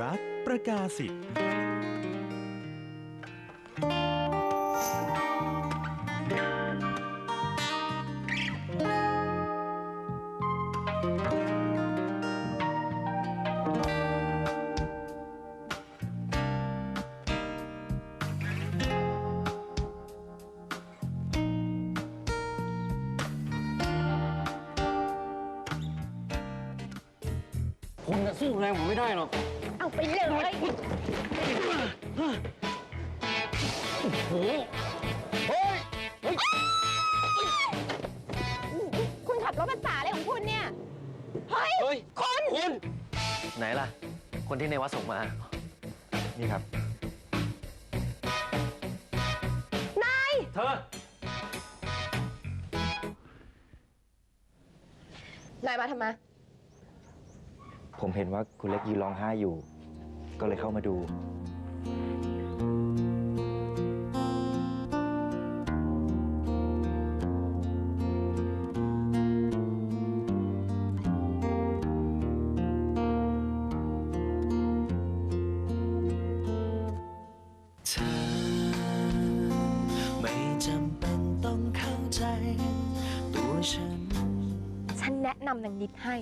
รักประกาศสิท บรถภาษาอะไรของคุณเนี่ย เฮ้ย เฮ้ยคุณคุณ ไหนล่ะ คนที่ในวัดส่งมา นี่ครับ นาย เธอ นายมาทำไม ผมเห็นว่าคุณเล็กยืนร้องไห้อยู่ ก็เลยเข้ามาดู แนะนำนางนิดให้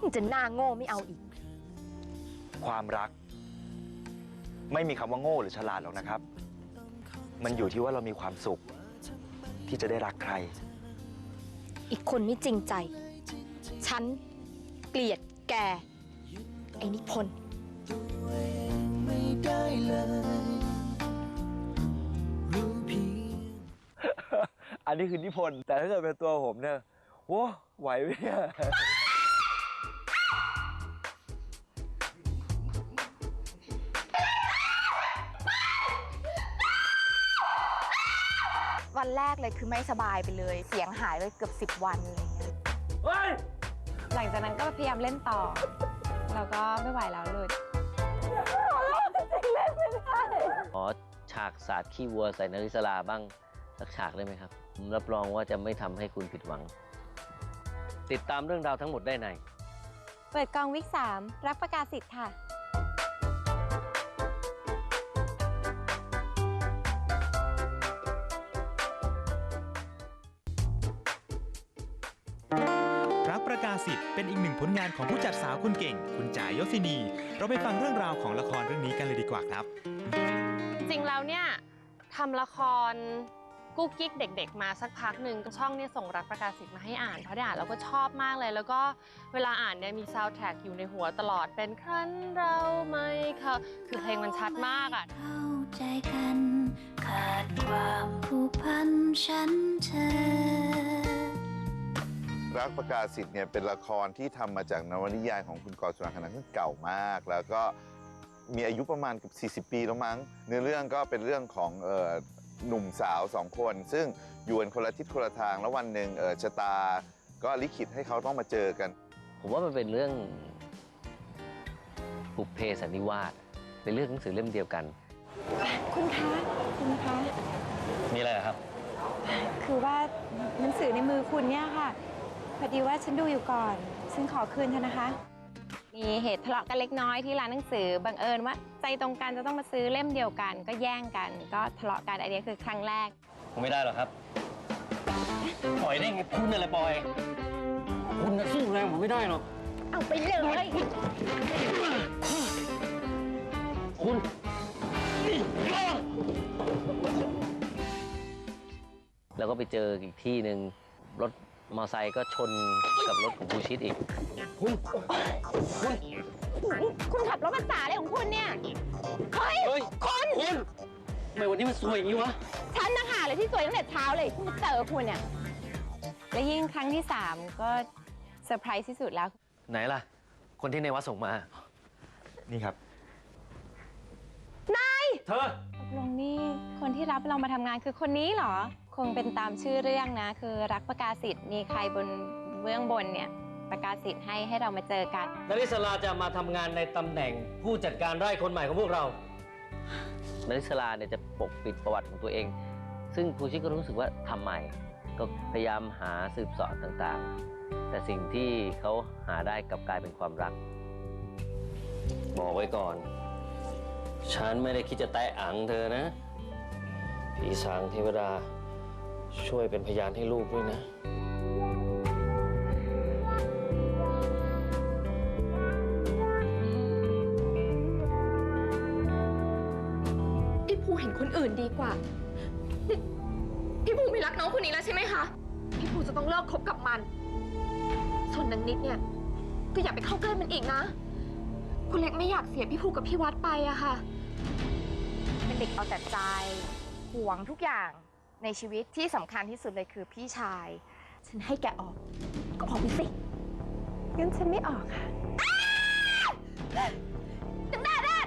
มันจะหน้าโง่ไม่เอาอีก ความรัก ไม่มีคำว่าโง่หรือฉลาดหรอกนะครับ มันอยู่ที่ว่าเรามีความสุข ที่จะได้รักใคร อีกคนไม่จริงใจ ฉัน เกลียดแก ไอ้นิพนธ์ตัวเองไม่ได้เลยรู้เพียงอันนี้คือนิพนธ์แต่ถ้าเกิดเป็นตัวผมเนี่ย โว้ไหวไหมเนี่ยวันแรกเลยคือไม่สบายไปเลย เสียงหายไปเกือบ 10 วันอะไรเงี้ยเฮ้ย หลังจากนั้นก็พยายามเล่นต่อแล้วก็ไม่ไหวแล้วเลยขอฉากสาดขี้วัวใส่นาริสลาบ้างสักฉากได้ไหมครับ ผมรับรองว่าจะไม่ทำให้คุณผิดหวัง ติดตามเรื่องราวทั้งหมดได้ใน เปิดกองวิก3รักประกาศสิทธิ์ค่ะ รักประกาศสิทธิ์เป็นอีกหนึ่งผลงานของผู้จัดสาวคนเก่ง คุณจ๋ายศินี เราไปฟังเรื่องราวของละครเรื่องนี้กันเลยดีกว่าครับ จริงๆแล้วเนี่ยทำละคร กุ๊กกิ๊กเด็ก ๆ มาสักพักหนึ่งช่องเนี่ยส่งรักประกาศสิทธิ์มาให้อ่านเพราะได้อ่านแล้วก็ชอบมากเลย แล้วก็เวลาอ่านเนี่ยมีซาวด์แทร็กอยู่ในหัวตลอดเป็นครั้นเราไม่เขาคือเพลงมันชัดมากอะ เข้าใจกัน ขาดความผูกพันฉันเธอ รักประกาศสิทธิ์เนี่ยเป็นละครที่ทำมาจากนวนิยายของคุณกรสุรางคณะซึ่งเก่ามาก แล้วก็มีอายุประมาณเกับ 40 ปีแล้วมั้งเนื้อเรื่องก็เป็นเรื่องของเอ่อ หนุ่มสาวสองคน ซึ่งอยู่กันคนละทิศคนละทางแล้ววันหนึ่งเอ่อชะตา ก็ลิขิตให้เขาต้องมาเจอกัน ผมว่ามันเป็นเรื่องบุพเพสันนิวาสเป็นเรื่องหนังสือเล่มเดียวกัน คุณคะคุณคะมีอะไรครับ คือว่าหนังสือในมือคุณเนี่ยค่ะพอดีว่าฉันดูอยู่ก่อน ฉันขอคืนเถอะนะคะ มีเหตุทะเลาะกันเล็กน้อยที่ร้านหนังสือบังเอิญว่าใจตรงกันจะต้องมาซื้อเล่มเดียวกัน ก็แย่งกัน ก็ทะเลาะกันอันนี้คือครั้งแรก ผมไม่ได้หรอกครับปล่อยได้ไงคุณอะไรปล่อย คุณน่ะสู้แรงผมไม่ได้หรอก เอาไปเลย คุณแล้วก็ไปเจออีกที่หนึ่งรถ มอไซค์ก็ชนกับรถของภูชิตอีก คุณคุณคุณขับรถภาษาอะไรของคุณเนี่ย เฮ้ย เฮ้ย คุณคุณทำไมวันนี้มันสวยอย่างนี้วะ ฉันนะคะเลยที่สวยตั้งแต่เช้าเลยคุณมาเจอคุณเนี่ย และยิ่งครั้งที่3ก็เซอร์ไพรส์ที่สุดแล้ว ไหนล่ะ คนที่ในวัดส่งมา นี่ครับเธอ ตกลงนี่คนที่รับเรามาทำงานคือคนนี้เหรอ คงเป็นตามชื่อเรื่องนะ คือรักประกาศสิทธิ์มีใครบนเบื้องบนเนี่ยประกาศสิทธิ์ให้ให้เรามาเจอกันนาริสลาจะมาทำงานในตำแหน่งผู้จัดการไร่คนใหม่ของพวกเรา นาริสลาเนี่ยจะปกปิดประวัติของตัวเอง ซึ่งภูชิตก็รู้สึกว่าทำไมก็พยายามหาสืบเสอบต่างๆ แต่สิ่งที่เขาหาได้กลับกลายเป็นความรัก บอกไว้ก่อน ฉันไม่ได้คิดจะแตะอังเธอนะพี่สางเทวดา ช่วยเป็นพยานให้ลูกด้วยนะ พี่ภูเห็นคนอื่นดีกว่า พี่ภูไม่รักน้องคนนี้แล้วใช่ไหมคะ พี่ภูจะต้องเลิกคบกับมัน ส่วนนางนิดเนี่ย ก็อย่าไปเข้าใกล้มันอีกนะ คุณเล็กไม่อยากเสียพี่ภูกับพี่วัดไปอะค่ะ เป็นเด็กเอาแต่ใจห่วงทุกอย่าง ในชีวิตที่สำคัญที่สุดเลยคือพี่ชาย ฉันให้แกออก ก็ออกไปสิงั้นฉันไม่ออกค่ะดังด้าด้า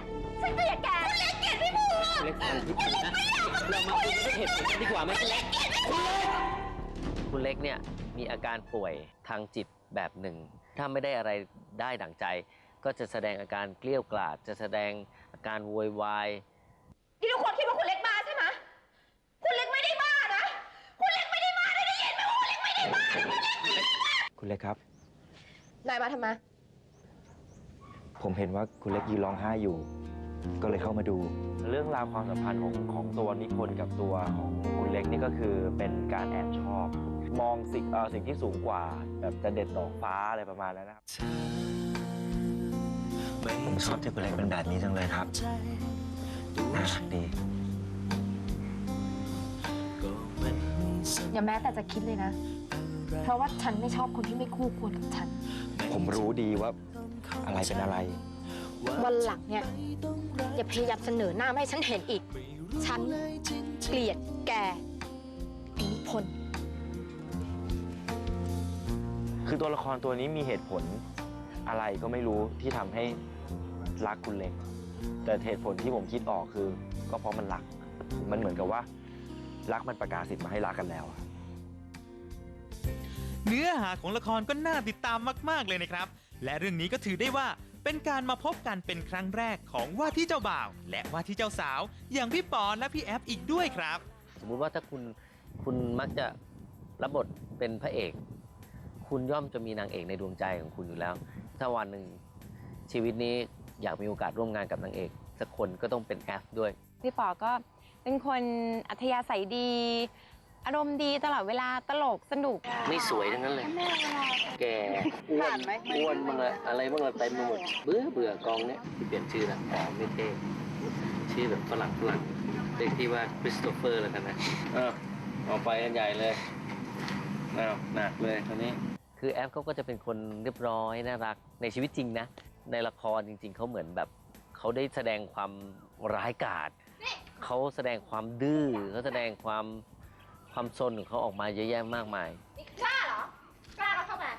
ฉันเกลียดแกคุณเล็กเกลียดพี่ภูเล็กฟังพี่ผมนะเรามาคุยด้วยเหตุผลกันดีกว่าไหมคุณเล็กคุณเล็กเนี่ยมีอาการป่วยทางจิตแบบหนึ่ง ถ้าไม่ได้อะไรได้ดั่งใจ ก็จะแสดงอาการเกลี้ยวกล่อดจะแสดงอาการโวยวาย ที่ทุกคนคิดว่าคุณเล็กบ้าใช่ไหมคุณเล็กไม่ได้บ้านะ คุณเล็กไม่ได้บ้าได้ยินไหมว่าคุณเล็กไม่ได้บ้า คุณเล็กครับ นายมาทำไม ผมเห็นว่าคุณเล็กยืนร้องไห้อยู่ ก็เลยเข้ามาดู เรื่องราวความสัมพันธ์ของของตัวนิพนธ์กับตัวของคุณเล็กนี่ก็คือเป็นการแอบชอบ มองสิ่งเอ่อสิ่งที่สูงกว่า แบบจะเด็ดดอกฟ้าอะไรประมาณนั้นนะครับ ผมชอบที่คุณเล็กเป็นแบบนี้จังเลยครับน่ารักดี อย่าแม้แต่จะคิดเลยนะ เพราะว่าฉันไม่ชอบคนที่ไม่คู่ควรกับฉัน ผมรู้ดีว่าอะไรเป็นอะไร วันหลังเนี่ยอย่าพยายามเสนอหน้ามาให้ฉันเห็นอีก ฉันเกลียดแกไอ้นิพนธ์คือตัวละครตัวนี้มีเหตุผลอะไรก็ไม่รู้ที่ทำให้รักคุณเล็ก แต่เหตุผลที่ผมคิดออกคือ ก็เพราะมันรัก มันเหมือนกับว่า รักมันประกาศสิทธิ์มาให้รักกันแล้วอะ เนื้อหาของละครก็น่าติดตามมากๆเลยนะครับ และเรื่องนี้ก็ถือได้ว่าเป็นการมาพบกันเป็นครั้งแรกของว่าที่เจ้าบ่าว และว่าที่เจ้าสาว อย่างพี่ปอนและพี่แอฟอีกด้วยครับ สมมุติว่าถ้าคุณคุณมักจะรับบทเป็นพระเอก คุณย่อมจะมีนางเอกในดวงใจของคุณอยู่แล้ว ถ้าวันหนึ่งชีวิตนี้อยากมีโอกาสร่วมงานกับนางเอกสักคนก็ต้องเป็นแอฟด้วย พี่ปอก็เป็นคนอัธยาศัยดี อารมณ์ดีตลอดเวลาตลกสนุก ไม่สวยทั้งนั้นเลย แกอ้วนอ้วนบ้างละอะไรบ้างละเต็มไปหมด เบื่อเบื่อกองเนี้ยที่เปลี่ยนชื่อละอ๋อไม่เท่ชื่อแบบฝรั่งฝรั่งเรียกที่ว่าคริสโตเฟอร์แล้วกันนะเออออกไปกันใหญ่เลยอ้าวหนักเลยคนนี้ คือแอฟเขาก็จะเป็นคนเรียบร้อยน่ารักในชีวิตจริงนะ ในละครจริง ๆเขาเหมือนแบบเขาได้แสดงความร้ายกาจเขาแสดงความดื้อเขาแสดงความ ความซนของเขาออกมาเยอะแยะมากมายกล้าเหรอ กล้าก็เข้ามา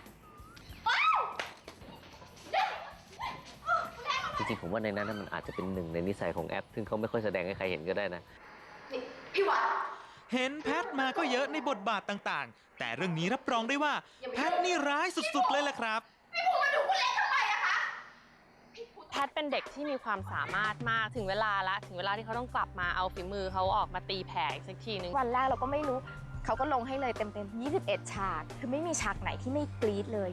จริงๆผมว่าในนั้นนะมันอาจจะเป็นหนึ่งในนิสัยของแอป ซึ่งเขาไม่ค่อยแสดงให้ใครเห็นก็ได้นะพี่วัดเห็นแพทมาก็เยอะในบทบาทต่างๆ แต่เรื่องนี้รับรองได้ว่า แพทนี่ร้ายสุดๆเลยแหละครับ แพทเป็นเด็กที่มีความสามารถมากถึงเวลาละถึงเวลาที่เขาต้องกลับมาเอาฝีมือเขาออกมาตีแผ่อีกสักทีนึงวันแรกเราก็ไม่รู้ เขาก็ลงให้เลยเต็มๆ 21 ฉาก คือไม่มีฉากไหนที่ไม่กรี๊ดเลย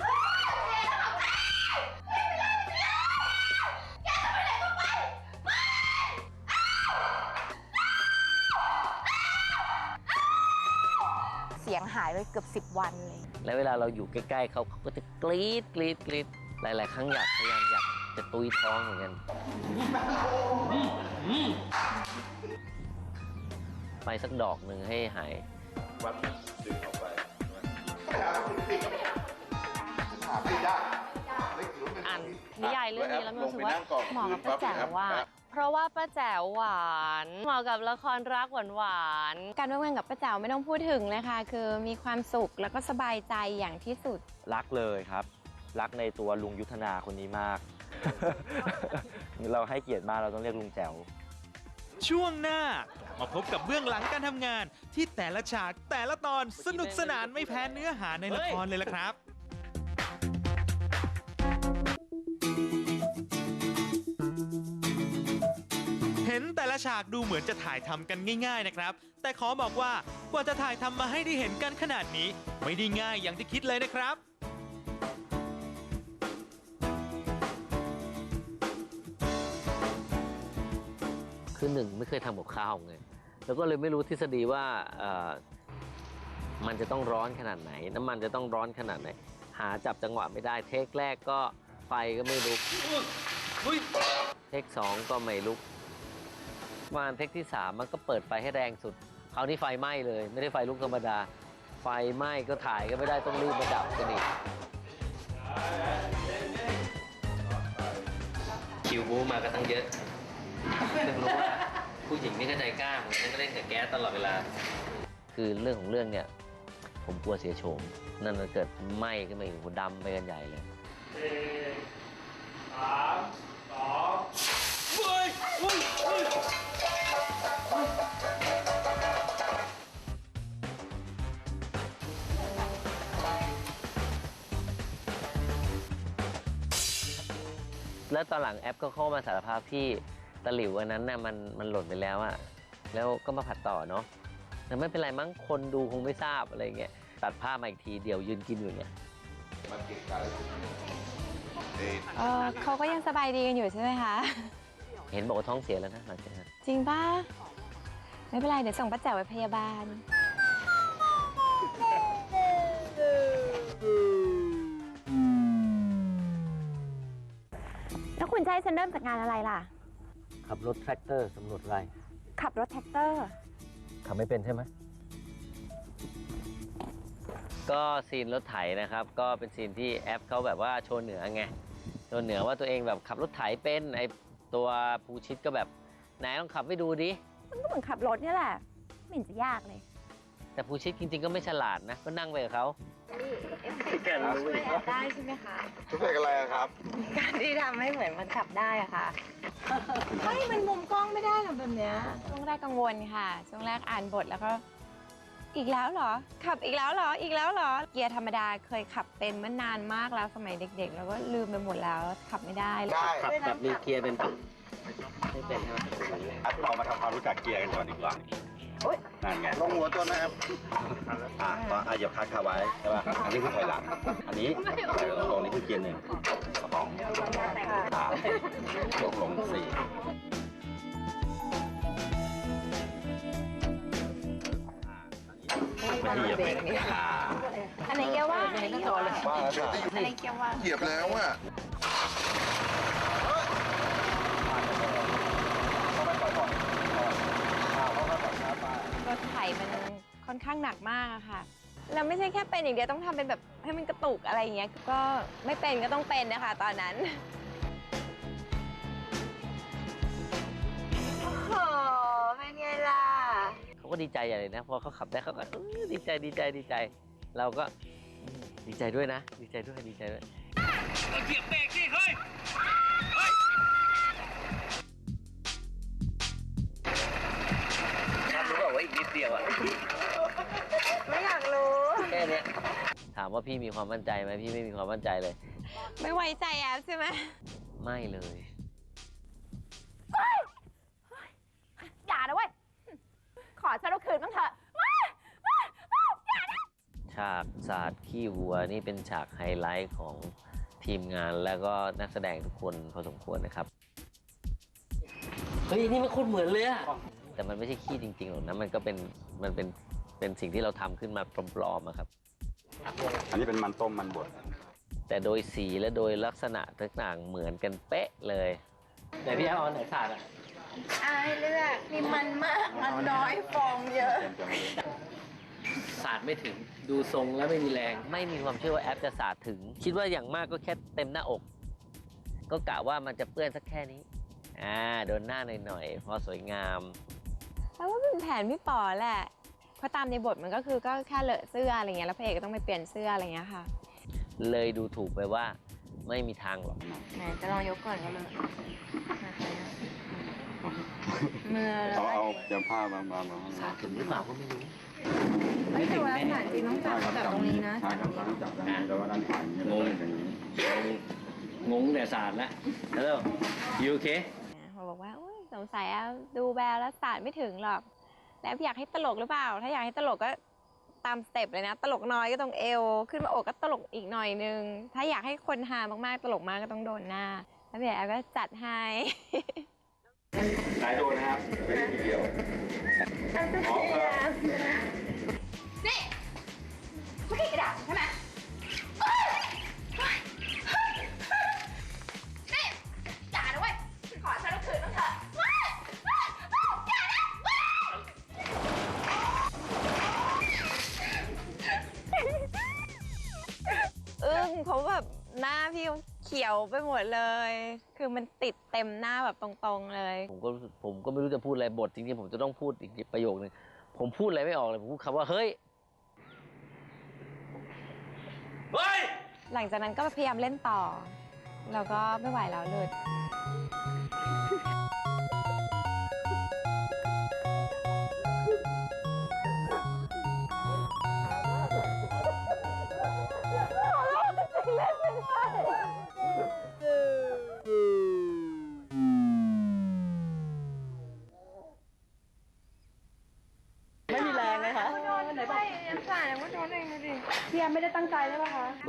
เสียงหายไปเกือบ 10 วันเลย และเวลาเราอยู่ใกล้ ๆ เขาเขาก็จะกรี๊ดกรี๊ดกรี๊ดหลาย ๆ ครั้งอยากพยายามอยาก จะตุยท้องเหมือนกัน ไปสักดอกหนึ่งให้หายอ่านนิยายเรื่องนี้แล้วมีรู้สึกว่าเหมาะกับป้าแจ๋วว่า เพราะว่าป้าแจ๋วหวานเหมาะกับละครรักหวานหวานการร่วมงานกับป้าแจ๋วไม่ต้องพูดถึงเลยค่ะ คือมีความสุขแล้วก็สบายใจอย่างที่สุด รักเลยครับ รักในตัวลุงยุทธนาคนนี้มาก เราให้เกียรติมากเราต้องเรียกลุงแจ๋วช่วงหน้ากลับมาพบกับเบื้องหลังการทำงาน ที่แต่ละฉากแต่ละตอนสนุกสนานไม่แพ้เนื้อหาในละครเลยล่ะครับ เห็นแต่ละฉากดูเหมือนจะถ่ายทำกันง่าย ๆนะครับ แต่ขอบอกว่ากว่าจะถ่ายทำมาให้ได้เห็นกันขนาดนี้ ไม่ได้ง่ายอย่างที่คิดเลยนะครับ คือหนึ่งไม่เคยทำกับข้าวไงแล้วก็เลยไม่รู้ทฤษฎีว่ามันจะต้องร้อนขนาดไหน น้ำมันจะต้องร้อนขนาดไหน หาจับจังหวะไม่ได้เทคแรกก็ไฟก็ไม่ลุกเทคสองก็ไม่ลุกมาเทคที่สามมันก็เปิดไฟให้แรงสุดคราวนี้ไฟไหม้เลย ไม่ได้ไฟลุกธรรมดา ไฟไหม้ก็ถ่ายก็ไม่ได้ต้องรีบมาดับกันอีกคิวบูมาก็ตั้งเยอะ เพิ่งรู้ว่าผู้หญิงนี่ก็ใจกล้าเหมือนกันก็เล่นกับแก๊สตลอดเวลา คือเรื่องของเรื่องเนี่ย ผมกลัวเสียโฉม นั่นมันเกิดไหม้ขึ้นมาอีกหัวดำไปกันใหญ่เลยแล้วตอนหลังแอปก็เข้ามาสารภาพพี่ ตะหลิวอันนั้นน่ะมันมันหล่นไปแล้วอะแล้วก็มาผัดต่อเนาะแต่ไม่เป็นไรมั้งคนดูคงไม่ทราบอะไรเงี้ยตัดผ้าพมาอีกทีเดียวยืนกินอยู่เนี่ยเออเขาก็ยังสบายดีกันอยู่ใช่ไหมคะ เห็นบอกว่าท้องเสียแล้วนะหลังจากนั้นจริงป่ะ ไม่เป็นไร เดี๋ยวส่งป้าแจ๋วไปพยาบาล แล้วคุณจะให้ฉันเริ่มจากงานอะไรล่ะ ขับรถแทรกเตอร์สำรวจไรขับรถแท็กเตอร์ ขับไม่เป็นใช่ไหมก็ซีนรถไถนะครับ ก็เป็นซีนที่แอปเขาแบบว่าโชว์เหนือไงโชว์เหนือว่าตัวเองแบบขับรถไถเป็นไอตัวภูชิตก็แบบไหนลองขับไปดูดิมันก็เหมือนขับรถเนี่ยแหละ ไม่เห็นจะยากเลย แต่ภูชิตจริง ๆ ก็ไม่ฉลาดนะ ก็นั่งไปกับเขา แกรู้อีกได้ใช่ไหมคะทุกเพลงอะไรอะครับ การที่ทำให้เหมือนมันขับได้อะค่ะไม่มันมุมกล้องไม่ได้หรอกแบบเนี้ยช่วงแรกกังวลค่ะ ช่วงแรกอ่านบทแล้วก็ อีกแล้วเหรอ ขับอีกแล้วเหรอ อีกแล้วเหรอ เกียร์ธรรมดาเคยขับเป็นเมื่อนานมากแล้วสมัยเด็กๆ แล้วก็ลืมไปหมดแล้วขับไม่ได้เลยได้ ขับแบบมีเกียร์เป็นปะไม่เป็นใช่ไหมเรามาทำความรู้จักเกียร์กันก่อนดีกว่า นั่นไงลงหัวตัวนะครับอะตอนอะเหยียบคลัดคาไว้ใช่ป่ะอันนี้คือถอยหลัง อันนี้ถอยตรงนี้คือเกียร์หนึ่งสองสามยกลงสี่ไม่ใช่เหยียบเบรกอ่าอันไหนเกียร์ว่างอันไหนเกียร์ว่างว่าแล้วจ้ะอันไหนเกียร์ว่างเหยียบแล้วอะ รถไถ มันค่อนข้างหนักมากอะค่ะ แล้วไม่ใช่แค่เป็นอย่างเดียวต้องทำเป็นแบบให้มันกระตุกอะไรอย่างเงี้ย ก็ไม่เป็นก็ต้องเป็นนะคะตอนนั้น โอ้โห เป็นไงล่ะ เขาก็ดีใจใหญ่เลยนะ พอเขาขับได้เขาก็เออดีใจดีใจดีใจ เราก็อืมดีใจด้วยนะ ดีใจด้วยดีใจด้วยเหยียบเบรกสิเฮ้ย ดเดียวอะไม่อยากรู้ แค่เนี้ยถามว่าพี่มีความมั่นใจไหมพี่ไม่มีความมั่นใจเลย ไม่ไว้ใจแอฟใช่ไหมไม่เลย อย่านะเว้ย ขอฉันเอาคืนบ้างเถอะฉากศาสตร์ขี้วัวนี่เป็นฉากไฮไลท์ของทีมงานแล้วก็นักแสดงทุกคนพอสมควรนะครับ เฮ้ย นี่มันโคตรเหมือนเลยอะ แต่มันไม่ใช่ขี้จริงๆหรอกนะมันก็เป็นมันเป็นเป็นสิ่งที่เราทำขึ้นมาปลอมๆอะครับ อันนี้เป็นมันต้มมันบดแต่โดยสีและโดยลักษณะต่างๆเหมือนกันเป๊ะเลยแต่พี่เอาอันไหนขาดอะอายเลือกมีมันมากมันน้อยฟองเยอะสาดไม่ถึงดูทรงแล้วไม่มีแรง ไม่มีความเชื่อว่าแอปจะสาดถึง คิดว่าอย่างมากก็แค่เต็มหน้าอก ก็กะว่ามันจะเปื้อนสักแค่นี้ อ่าโดนหน้าหน่อยๆพอสวยงาม เพราะว่าเป็นแผนพี่ป๋อแหละเพราะตามในบทมันก็คือก็แค่เลอะเสื้ออะไรเงี้ยแล้วพระเอกก็ต้องไปเปลี่ยนเสื้ออะไรเงี้ยค่ะเลยดูถูกไปว่าไม่มีทางหรอกไหนจะลองยกก่อนก็เลยมือเอาเอาเตรียมผ้ามามามาสาดถึงหรือเปล่าก็ไม่รู้ไม่แต่ว่าฐานจริงต้องจับจับตรงนี้นะใช่ครับจับได้แล้วว่าด้านขวาอย่างนี้แล้วอย่างนี้งงแต่สาดแล้วฮัลโหลยูโอเค งสัยอะดูแววแล้วศาสตร์ไม่ถึงหรอก แล้วอยากให้ตลกหรือเปล่า ถ้าอยากให้ตลกก็ตามสเต็ปเลยนะ ตลกน้อยก็ตรงเอว ขึ้นมาอกก็ตลกอีกหน่อยนึง ถ้าอยากให้คนหามากๆ ตลกมากก็ต้องโดนหน้า แล้วพี่แอฟก็จัดให้นายโดนนะครับไม่ได้ทีเดียวนี่ ไปหมดเลย คือมันติดเต็มหน้าแบบตรงๆเลย ผมก็รู้สึกผมก็ไม่รู้จะพูดอะไรบทจริงๆผมจะต้องพูดอีกประโยคนึงผมพูดอะไรไม่ออกเลยผมพูดคำว่าเฮ้ยเฮ้ยหลังจากนั้นก็พยายามเล่นต่อ แล้วก็ไม่ไหวแล้วหลุด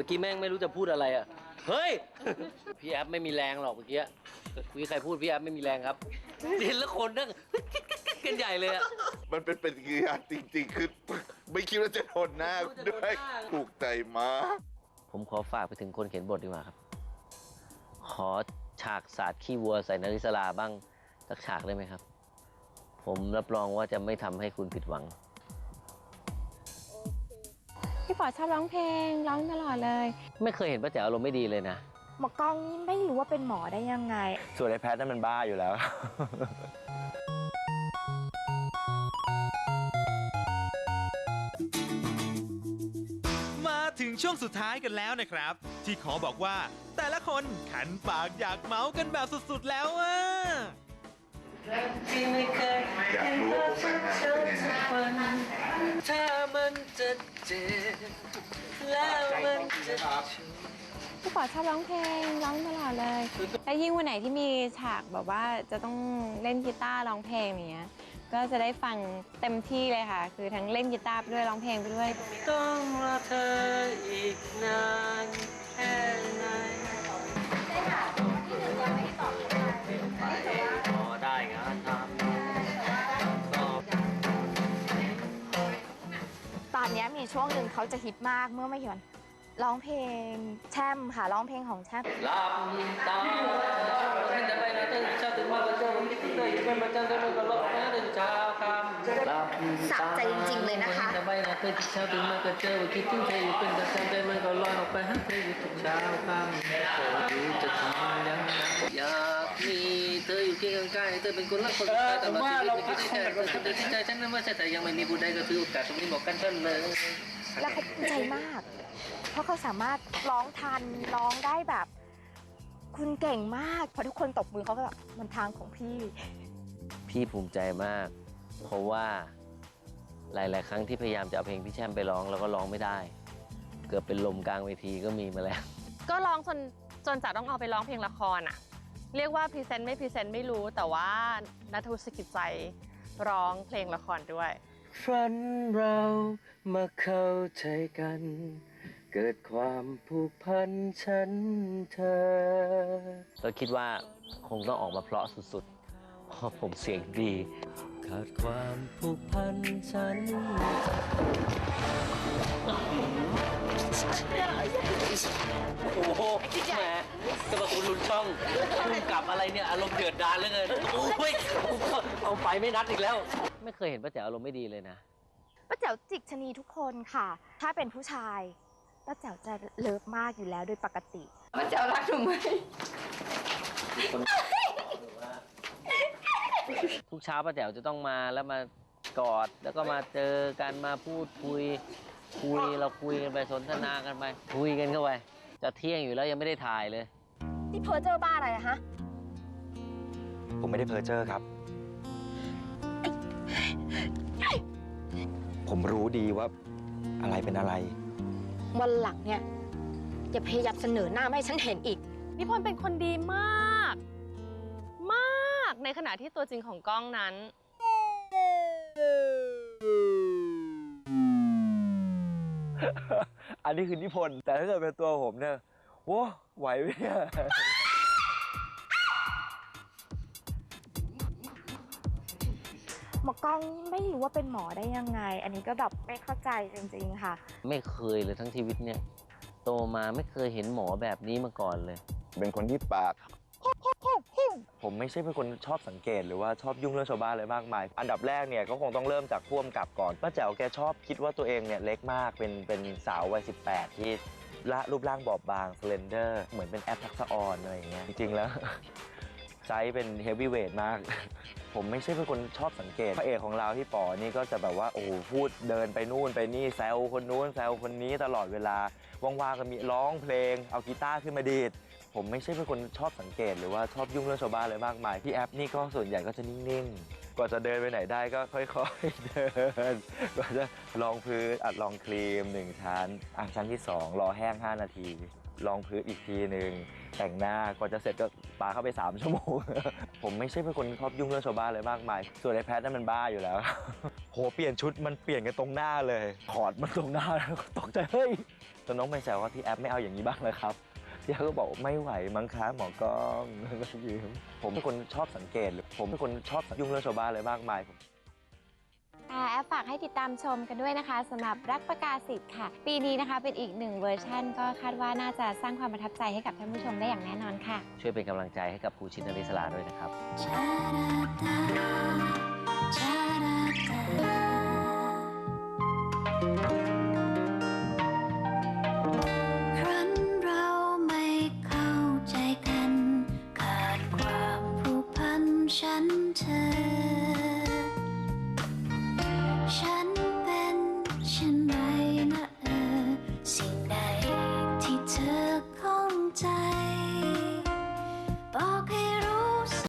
มื่อกี้แม่งไม่รู้จะพูดอะไรอะ เฮ้ย พี่แอฟไม่มีแรงหรอกเมื่อกี้คุยใครพูดพี่แอฟไม่มีแรงครับเห็นแล้วคนนั่งกันใหญ่เลยอะ มันเป็นปฏิกิริยาจริงๆ คือ ไม่คิดว่าจะโดนหน้าด้วย ถูกใจมาก ผมขอฝากไปถึงคนเขียนบทดีกว่าครับ ขอฉากสาดขี้วัวใส่นาริสลาบ้างสักฉากได้ไหมครับ ผมรับรองว่าจะไม่ทำให้คุณผิดหวัง พี่ปอชอบร้องเพลงร้องตลอดเลย ไม่เคยเห็นป้าแจ๋วอารมณ์ไม่ดีเลยนะ หมอกล้องนี่ไม่รู้ว่าเป็นหมอได้ยังไง ส่วนไอ้แพทนั่นมันบ้าอยู่แล้ว มาถึงช่วงสุดท้ายกันแล้วนะครับ ที่ขอบอกว่าแต่ละคนขันปากอยากเมาส์กันแบบสุดๆแล้วอะ อยากรู้ว่าพวกแต่งงานเป็นยังไงถ้ามันจะเจ็บแล้วมันจะพี่ปอชอบร้องเพลงร้องตลอดเลย แล้วยิ่งวันไหนที่มีฉากแบบว่าจะต้องเล่นกีตาร์ร้องเพลงอย่างเงี้ย ก็จะได้ฟังเต็มที่เลยค่ะ คือทั้งเล่นกีตาร์ไปด้วยร้องเพลงไปด้วย ต้องรอเธออีกนานแค่ไหน ช่วงหนึ่งเขาจะฮิตมากเมื่อไม่กี่วันร้องเพลงแช่มค่ะร้องเพลงของแช่มลับตาเห็นแต่ใบหน้าตื่นเช้าตื่นมาก็เจอวันที่ตื่นเลยเป็นประจำเดินก็ลบนะตื่นเช้าคำหลับสะใจจริงๆเลยนะคะเธออยู่เป็นประจำเดินมันก็ลอยออกไปหาเธออยู่ทุกเช้าคำไม่รู้จะทำยังไงอยากมีเธออยู่เคียงข้างเธอเป็นคนรักคนสุดท้ายตลอดชีวิตไม่คิดที่ใจเธอคิดที่ใจฉันนั้นว่าใช่แต่ยังไม่มีผู้ใดก็ถือโอกาสตรงนี้บอกกันฉันเลยแล้วเขาภูมิใจมาก เพราะเขาสามารถร้องทันร้องได้แบบ คุณเก่งมากพอทุกคนตบมือเขาก็แบบมันทางของพี่ พี่ภูมิใจมาก เพราะว่าหลาย ๆ ครั้งที่พยายามจะเอาเพลงพี่แชมป์ไปร้องแล้วก็ร้องไม่ได้ เกือบเป็นลมกลางเวทีก็มีมาแล้ว ก็ร้องจนจนจะต้องเอาไปร้องเพลงละครอะ เรียกว่าพรีเซนต์ไม่พรีเซนต์ไม่รู้แต่ว่านัทวุฒิสกิจใจร้องเพลงละครด้วยฝันเรามาเข้าใจกัน เกิดความผูกพันฉันเธอก็คิดว่าคงต้องออกมาเพราะสุดๆเพราะผมเสียงดี ขาดความผูกพันฉัน โอ้โหแหมกระบะคุณลุนช่องพุ่งกลับอะไรเนี่ย อารมณ์เดือดดาลเหลือเกินโอ้ยเอาไปไม่นัดอีกแล้ว ไม่เคยเห็นป้าแจ๋วอารมณ์ไม่ดีเลยนะป้าแจ๋วจิกชะนีทุกคนค่ะ ถ้าเป็นผู้ชายป้าแจ๋วจะเลิฟมากอยู่แล้วโดยปกติป้าแจ๋วรักหนูไหมทุกเช้าป้าแจ๋วจะต้องมาแล้วมากอดแล้วก็มาเจอกันมาพูดคุย คุยเราคุยกันไปสนทนากันไป คุยกันเข้าไปจะเที่ยงอยู่แล้วยังไม่ได้ถ่ายเลย นี่เพอเจอบ้าอะไรอะฮะ ผมไม่ได้เพ้อเจ้อครับ ผมรู้ดีว่าอะไรเป็นอะไร วันหลังเนี่ย อย่าพยายามเสนอหน้ามาให้ฉันเห็นอีก นิพนธ์เป็นคนดีมาก มากในขณะที่ตัวจริงของกล้องนั้น อันนี้คือนิพนธ์แต่ถ้าเกิดเป็นตัวผมเนี่ยโว้ไหวไหมเนี่ยหมอกล้องไม่รู้ว่าเป็นหมอได้ยังไง อันนี้ก็แบบไม่เข้าใจจริงๆค่ะ ไม่เคยเลยทั้งชีวิตเนี่ย โตมาไม่เคยเห็นหมอแบบนี้มาก่อนเลย เป็นคนที่ปาก ผมไม่ใช่เป็นคนชอบสังเกตหรือว่าชอบยุ่งเรื่องชาวบ้านอะไรมากมาย อันดับแรกเนี่ยก็คงต้องเริ่มจากพ่วมกับก่อนป้าแจ๋วแกชอบคิดว่าตัวเองเนี่ยเล็กมากเป็นเป็นสาววัย18 ที่ละรูปร่างบอบบางสเลนเดอร์เหมือนเป็นแอปทักษะออนอะไรอย่างเงี้ยจริงๆแล้วไซส์เป็นเฮฟวีเวทมาก ผมไม่ใช่เป็นคนชอบสังเกต พระเอกของเราที่ป๋อนี่ก็จะแบบว่า โอ้พูดเดินไปนู่นไปนี่แซวคนนู้นแซวคนนี้ตลอดเวลาว่างๆก็มีร้องเพลง เอากีตาร์ขึ้นมาดีด ผมไม่ใช่เป็นคนชอบสังเกต หรือว่าชอบยุ่งเรื่องชาวบ้านอะไรมากมายพี่แอปนี่ก็ส่วนใหญ่ก็จะนิ่งๆ กว่าจะเดินไปไหนได้ก็ค่อยๆ เดินกว่าจะลองพื้นอัดลองครีมหนึ่งชั้นอะชั้นที่สองรอแห้ง 5 นาทีลองพื้นอีกทีหนึ่งแต่งหน้ากว่าจะเสร็จก็ปาเข้าไป 3 ชั่วโมง ผมไม่ใช่เป็นคนชอบยุ่งเรื่องชาวบ้านเลยมากมาย ส่วนไอ้แพทนั่นมันบ้าอยู่แล้ว โหเปลี่ยนชุดมันเปลี่ยนกันตรงหน้าเลยถอดมันตรงหน้าแล้วตกใจเฮ้ยจนน้องไปแซวว่าพี่แอปไม่เอาอย่างนี้บ้างเลยครับ พี่เขาก็บอกไม่ไหวมั้งคะหมอกล้องก็ยืมผมเป็นคนชอบสังเกตหรือผมเป็นคนชอบยุ่งเรื่องชาวบ้านอะไรมากมายผม ค่ะแอปฝากให้ติดตามชมกันด้วยนะคะสำหรับรักประกาศสิทธิ์ค่ะ ปีนี้นะคะเป็นอีกหนึ่งเวอร์ชันก็คาดว่าน่าจะสร้างความประทับใจให้กับท่านผู้ชมได้อย่างแน่นอนค่ะ ช่วยเป็นกำลังใจให้กับครูชินนริศลาด้วยนะครับ Cha-da-da, cha-da-da.